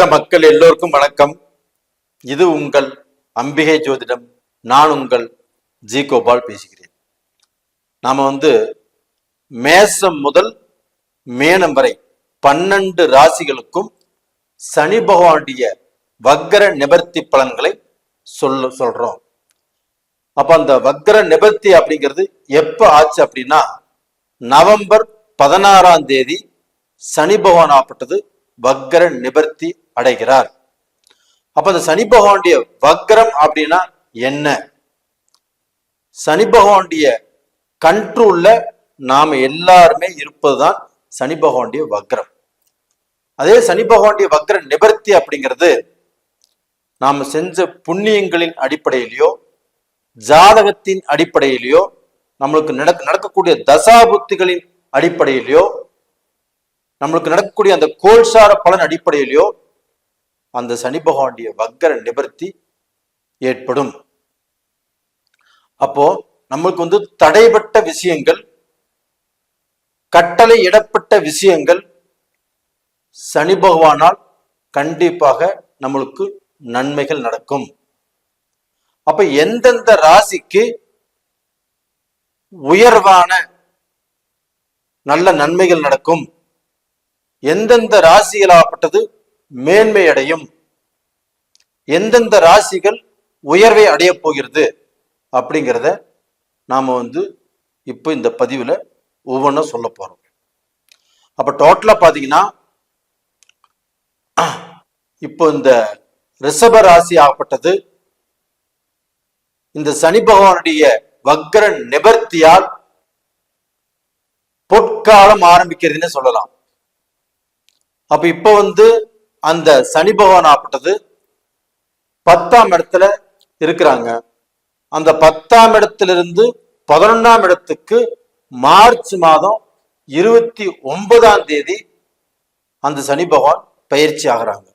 உலக மக்கள் எல்லோருக்கும் வணக்கம். இது உங்கள் அம்பிகை ஜோதிடம். நான் உங்கள் ஜி கோபால் பேசுகிறேன். நாம வந்து மேசம் முதல் மேனம் வரை பன்னெண்டு ராசிகளுக்கும் சனி பகவானுடைய வக்கர நிவர்த்தி பலன்களை சொல்ல சொல்றோம். அப்ப அந்த வக்கர நிவர்த்தி அப்படிங்கிறது எப்ப ஆச்சு அப்படின்னா நவம்பர் பதினாறாம் தேதி சனி பகவான் ஆப்பட்டது வக்கர நிவர்த்தி அடைகிறார். அப்ப அந்த சனி பகவானுடைய வக்ரம் அப்படின்னா என்ன? சனி பகவானுடைய கண்ட்ரோல்ல நாம எல்லாருமே இருப்பதுதான் சனி பகவானுடைய வக்ரம். அதே சனி பகவானுடைய வக்ர நிவர்த்தி அப்படிங்கிறது நாம செஞ்ச புண்ணியங்களின் அடிப்படையிலையோ ஜாதகத்தின் அடிப்படையிலையோ நம்மளுக்கு நடக்க நடக்கக்கூடிய தசாபுத்திகளின் அடிப்படையிலையோ நம்மளுக்கு நடக்கக்கூடிய அந்த கோல்சார பலன் அடிப்படையிலையோ அந்த சனி பகவானுடைய வக்கர நிவர்த்தி ஏற்படும். அப்போ நம்மளுக்கு வந்து தடைப்பட்ட விஷயங்கள் கட்டளை இடப்பட்ட விஷயங்கள் சனி பகவானால் கண்டிப்பாக நம்மளுக்கு நன்மைகள் நடக்கும். அப்ப எந்தெந்த ராசிக்கு உயர்வான நல்ல நன்மைகள் நடக்கும்? எந்தெந்த ராசிகளாகப்பட்டது மேன்மை அடையும் எந்தெந்த ராசிகள் உயர்வை அடைய போகிறது அப்படிங்கிறத நாம வந்து இப்போ இந்த பதிவுல ஒவ்வொன்றும் சொல்ல போறோம். அப்ப டோட்டலா பாத்தீங்கன்னா இப்போ இந்த ரிஷப ராசி ஆகப்பட்டது. இந்த சனி பகவானுடைய வக்ர நிபர்த்தியால் பொற்காலம் ஆரம்பிக்கிறதுன்னு சொல்லலாம். அப்ப இப்ப வந்து அந்த சனி பகவான் ஆப்பட்டது பத்தாம் இடத்துல இருக்கிறாங்க. அந்த பத்தாம் இடத்திலிருந்து பதினொன்றாம் இடத்துக்கு மார்ச் மாதம் இருபத்தி ஒன்பதாம் தேதி அந்த சனி பகவான் பயிற்சி ஆகிறாங்க.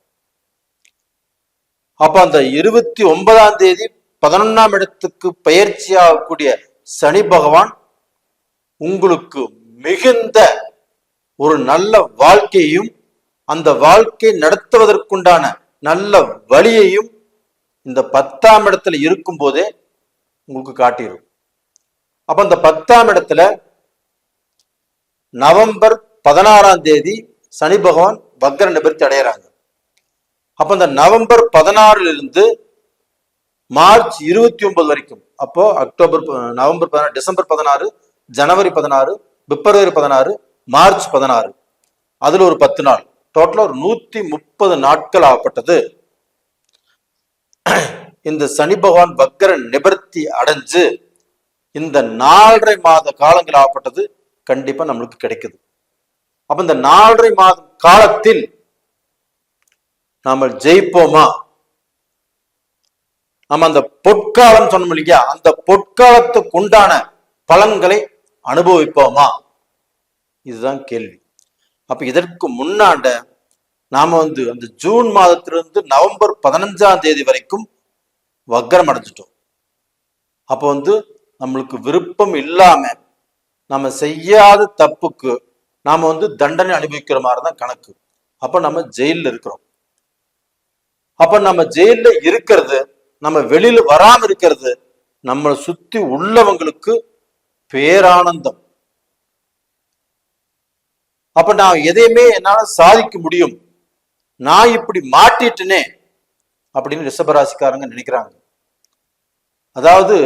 அப்ப அந்த இருபத்தி ஒன்பதாம் தேதி பதினொன்னாம் இடத்துக்கு பயிற்சி ஆகக்கூடிய சனி பகவான் உங்களுக்கு மிகுந்த ஒரு நல்ல வாழ்க்கையையும் அந்த வாழ்க்கை நடத்துவதற்குண்டான நல்ல வழியையும் இந்த பத்தாம் இடத்துல இருக்கும் போதே உங்களுக்கு காட்டிடும் அப்ப அந்த பத்தாம் இடத்துல நவம்பர் பதினாறாம் தேதி சனி பகவான் வக்ர நிபர்த்தி அடையிறாங்க. அப்ப இந்த நவம்பர் பதினாறுல இருந்து மார்ச் இருபத்தி ஒன்பது வரைக்கும் அப்போ அக்டோபர் நவம்பர் பதினாறு டிசம்பர் பதினாறு ஜனவரி பதினாறு பிப்ரவரி பதினாறு மார்ச் பதினாறு அதுல ஒரு பத்து நாள். டோட்டலா ஒரு நூத்தி முப்பது நாட்கள் ஆகப்பட்டது. இந்த சனி பகவான் வக்கர நிபர்த்தி அடைஞ்சு இந்த நாலரை மாத காலங்கள் ஆகப்பட்டது கண்டிப்பா நம்மளுக்கு கிடைக்குது. அப்ப இந்த நாலரை மாத காலத்தில் நாம ஜெயிப்போமா? நம்ம அந்த பொற்காலம் சொன்னோம் இல்லையா? அந்த பொற்காலத்துக்கு உண்டான பலன்களை அனுபவிப்போமா? இதுதான் கேள்வி. அப்ப இதற்கு முன்னாண்ட நாம வந்து அந்த ஜூன் மாதத்திலிருந்து நவம்பர் பதினஞ்சாம் தேதி வரைக்கும் வக்கரம் அடைஞ்சிட்டோம். அப்போ வந்து நம்மளுக்கு விருப்பம் இல்லாம நம்ம செய்யாத தப்புக்கு நாம வந்து தண்டனை அனுபவிக்கிற மாதிரி தான் கணக்கு. அப்ப நம்ம ஜெயில்ல இருக்கிறோம். அப்ப நம்ம ஜெயில்ல இருக்கிறது நம்ம வெளியில வராம இருக்கிறது நம்மளை சுத்தி உள்ளவங்களுக்கு பேரானந்தம். அப்ப நான் எதையுமே என்னால சாதிக்க முடியும். நான் இப்படி மாட்டிட்டனே அப்படின்னு ரிஷபராசிக்காரங்க நினைக்கிறாங்க. அதாவது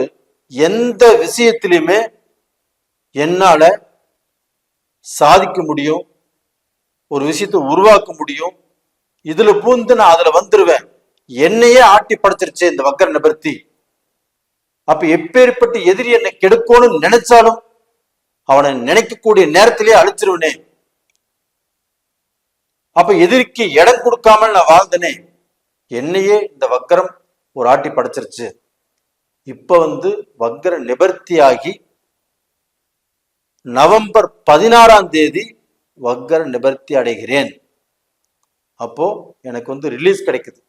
எந்த விஷயத்திலையுமே என்னால சாதிக்க முடியும். ஒரு விஷயத்தை உருவாக்க முடியும். இதுல பூந்து நான் அதுல வந்துருவேன். என்னையே ஆட்டி படைச்சிருச்சே இந்த வக்கர நிபர்த்தி. அப்ப எப்பேற்பட்டு எதிரி என்னை கெடுக்கணும்னு நினைச்சாலும் அவனை நினைக்கக்கூடிய நேரத்திலேயே அழிச்சிருவனே. அப்ப எதிரிக்கு இடம் கொடுக்காமல் நான் வாழ்ந்தனே? என்னையே இந்த வக்கரம் ஒரு ஆட்டி படைச்சிருச்சு. இப்ப வந்து வக்கர ஆகி நவம்பர் பதினாறாம் தேதி வக்கர நிபர்த்தி அடைகிறேன். அப்போ எனக்கு வந்து ரிலீஸ் கிடைக்குது.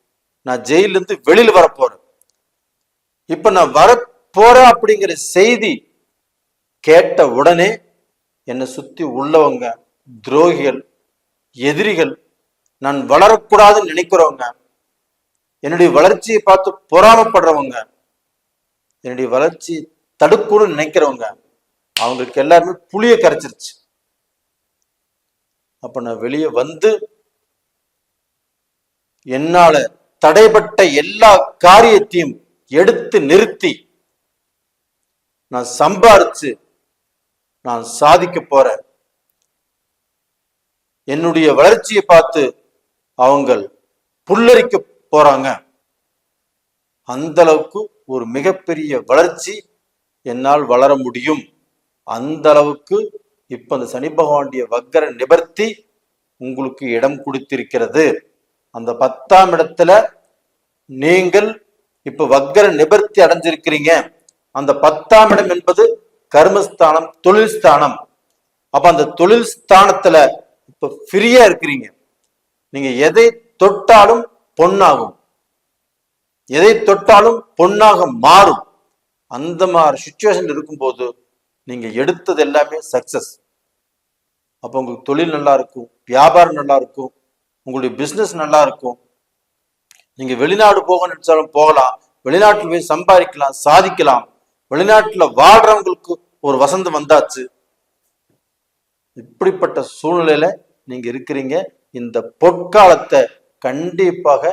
நான் ஜெயிலிருந்து வெளியில் வெளியில இப்ப நான் வரப்போறேன் அப்படிங்கிற செய்தி கேட்ட உடனே என்னை சுத்தி உள்ளவங்க துரோகிகள் எதிரிகள் நான் வளரக்கூடாதுன்னு நினைக்கிறவங்க என்னுடைய வளர்ச்சியை பார்த்து பொறாமப்படுறவங்க என்னுடைய வளர்ச்சி தடுக்கணும்னு நினைக்கிறவங்க அவங்களுக்கு எல்லாருமே புளிய கரைச்சிருச்சு. அப்ப நான் வெளியே வந்து என்னால தடைப்பட்ட எல்லா காரியத்தையும் எடுத்து நிறுத்தி நான் சம்பாரிச்சு நான் சாதிக்க போறேன். என்னுடைய வளர்ச்சியை பார்த்து அவங்க புல்லரிக்க போறாங்க. அந்த அளவுக்கு ஒரு மிகப்பெரிய வளர்ச்சி என்னால் வளர முடியும். அந்த அளவுக்கு இப்ப அந்த சனி பகவானுடைய வக்கர நிபர்த்தி உங்களுக்கு இடம் கொடுத்திருக்கிறது. அந்த பத்தாம் இடத்துல நீங்கள் இப்ப வக்கர நிபர்த்தி அடைஞ்சிருக்கிறீங்க. அந்த பத்தாம் இடம் என்பது கர்மஸ்தானம் தொழில் ஸ்தானம். அப்ப அந்த தொழில் ஸ்தானத்துல இப்போ ஃப்ரீயா இருக்கிறீங்க. நீங்க எதை தொட்டாலும் பொன்னாகும். எதை தொட்டாலும் பொன்னாக மாறும். அந்த மாதிரி சுச்சுவேஷன் இருக்கும்போது நீங்க எடுத்தது எல்லாமே சக்சஸ் அப்போ உங்களுக்கு தொழில் நல்லா இருக்கும் வியாபாரம் நல்லா இருக்கும் உங்களுடைய பிசினஸ் நல்லா இருக்கும். நீங்க வெளிநாடு போக நினைச்சாலும் போகலாம் வெளிநாட்டில் போய் சம்பாதிக்கலாம் சாதிக்கலாம். வெளிநாட்டுல வாழ்றவங்களுக்கு ஒரு வசந்தம் வந்தாச்சு. இப்படிப்பட்ட சூழ்நிலையில நீங்க இருக்கிறீங்க. இந்த பொற்காலத்தை கண்டிப்பாக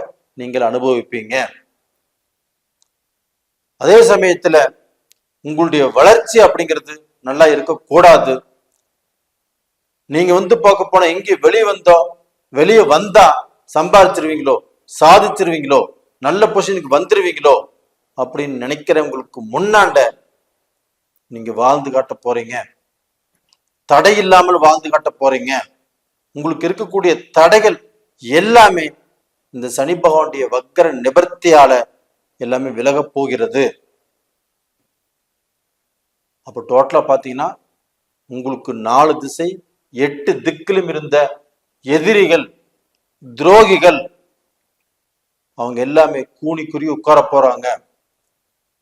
நீங்கள் அனுபவிப்பீங்க. அதே சமயத்துல உங்களுடைய வளர்ச்சி அப்படிங்கிறது நல்லா இருக்கக்கூடாது. நீங்க வந்து பார்க்க போனா எங்க வெளியே வந்தோம் வெளியே வந்தா சம்பாதிச்சிருவீங்களோ சாதிச்சிருவீங்களோ நல்ல பொசிஷனுக்கு வந்துருவீங்களோ அப்படின்னு நினைக்கிறவங்களுக்கு முன்னாண்ட நீங்க வாழ்ந்து காட்ட போறீங்க. தடை இல்லாமல் வாழ்ந்து காட்ட போறீங்க. உங்களுக்கு இருக்கக்கூடிய தடைகள் எல்லாமே இந்த சனி பகவானுடைய வக்கர நிபர்த்தியால எல்லாமே விலக போகிறது. அப்போ டோட்டலா பாத்தீங்கன்னா உங்களுக்கு நாலு திசை எட்டு திக்கிலும் இருந்த எதிரிகள் துரோகிகள் அவங்க எல்லாமே கூணி குறி உட்கார போறாங்க.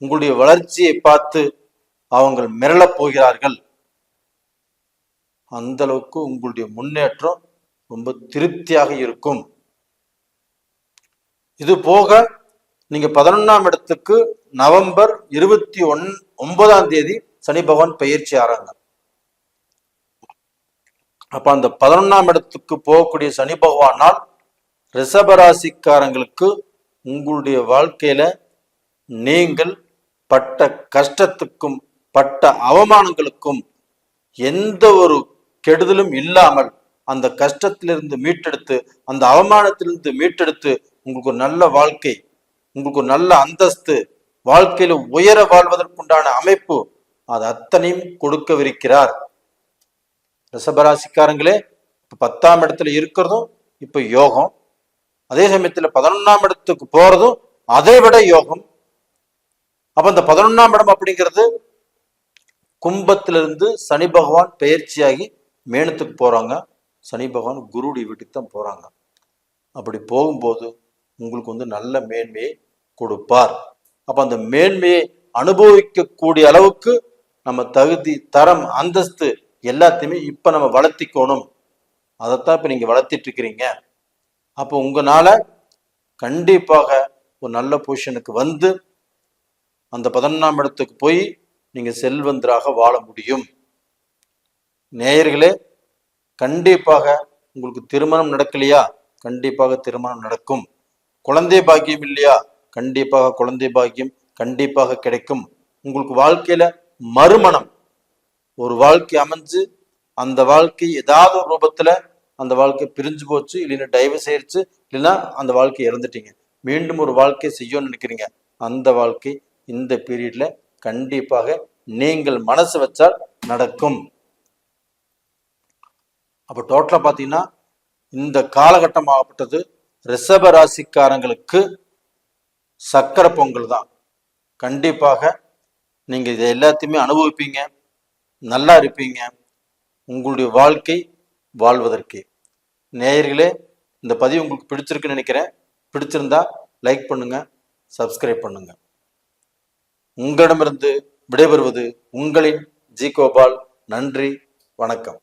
உங்களுடைய வளர்ச்சியை பார்த்து அவங்க மிரளப் போகிறார்கள். அந்த அளவுக்கு உங்களுடைய முன்னேற்றம் ரொம்ப திருப்தியாக இருக்கும். இது போக நீங்க பதினொன்னாம் இடத்துக்கு நவம்பர் இருபத்தி ஒன் ஒன்பதாம் தேதி சனி பகவான் பயிற்சி ஆறாங்க. அப்ப அந்த பதினொன்னாம் இடத்துக்கு போகக்கூடிய சனி பகவானால் ரிஷபராசிக்காரங்களுக்கு உங்களுடைய வாழ்க்கையில நீங்கள் பட்ட கஷ்டத்துக்கும் பட்ட அவமானங்களுக்கும் எந்த ஒரு கெடுதலும் இல்லாமல் அந்த கஷ்டத்திலிருந்து மீட்டெடுத்து அந்த அவமானத்திலிருந்து மீட்டெடுத்து உங்களுக்கு ஒரு நல்ல வாழ்க்கை உங்களுக்கு ஒரு நல்ல அந்தஸ்து வாழ்க்கையில உயர வாழ்வதற்குண்டான அமைப்பு அது அத்தனையும் கொடுக்கவிருக்கிறார். ரிஷபராசிக்காரங்களே இப்போ பத்தாம் இடத்துல இருக்கிறதும் இப்போ யோகம். அதே சமயத்துல பதினொன்றாம் இடத்துக்கு போறதும் அதை விட யோகம். அப்போ இந்த பதினொன்றாம் இடம் அப்படிங்கிறது கும்பத்திலிருந்து சனி பகவான் பயிற்சியாகி மேனத்துக்கு போகிறாங்க சனி பகவான் குருடைய வீட்டுக்கு தான் போகிறாங்க அப்படி போகும்போது உங்களுக்கு வந்து நல்ல மேன்மையை கொடுப்பார். அப்போ அந்த மேன்மையை அனுபவிக்கக்கூடிய அளவுக்கு நம்ம தகுதி தரம் அந்தஸ்து எல்லாத்தையுமே இப்போ நம்ம வளர்த்திக்கணும். அதைத்தான் இப்போ நீங்கள் வளர்த்திட்டு இருக்கிறீங்க. அப்போ உங்களால் கண்டிப்பாக ஒரு நல்ல பொசிஷனுக்கு வந்து அந்த பதினொன்றாம் இடத்துக்கு போய் நீங்கள் செல்வந்தராக வாழ முடியும். நேயர்களே கண்டிப்பாக உங்களுக்கு திருமணம் நடக்கலையா? கண்டிப்பாக திருமணம் நடக்கும். குழந்தை பாக்கியம் இல்லையா? கண்டிப்பாக குழந்தை பாக்கியம் கண்டிப்பாக கிடைக்கும். உங்களுக்கு வாழ்க்கையில மறுமணம். ஒரு வாழ்க்கை அமைஞ்சு அந்த வாழ்க்கை ஏதாவது ஒரு ரூபத்துல அந்த வாழ்க்கை பிரிஞ்சு போச்சு இல்லைன்னா டைவர்ஸ் ஆயிடுச்சு இல்லைன்னா அந்த வாழ்க்கை இறந்துட்டீங்க. மீண்டும் ஒரு வாழ்க்கை செய்யணும்னு நினைக்கிறீங்க. அந்த வாழ்க்கை இந்த பீரியட்ல கண்டிப்பாக நீங்கள் மனசு வச்சால் நடக்கும். அப்போ டோட்டலாக பார்த்தீங்கன்னா இந்த காலகட்டம் ஆகப்பட்டது ரிஷப ராசிக்காரங்களுக்கு சக்கரை பொங்கல் தான். கண்டிப்பாக நீங்கள் இதை எல்லாத்தையுமே அனுபவிப்பீங்க நல்லா இருப்பீங்க. உங்களுடைய வாழ்க்கை வாழ்வதற்கு. நேயர்களே இந்த பதிவு உங்களுக்கு பிடிச்சிருக்குன்னு நினைக்கிறேன். பிடிச்சிருந்தா லைக் பண்ணுங்கள் சப்ஸ்கிரைப் பண்ணுங்கள் உங்களிடமிருந்து விடைபெறுவது உங்களின் ஜி கோபால். நன்றி வணக்கம்.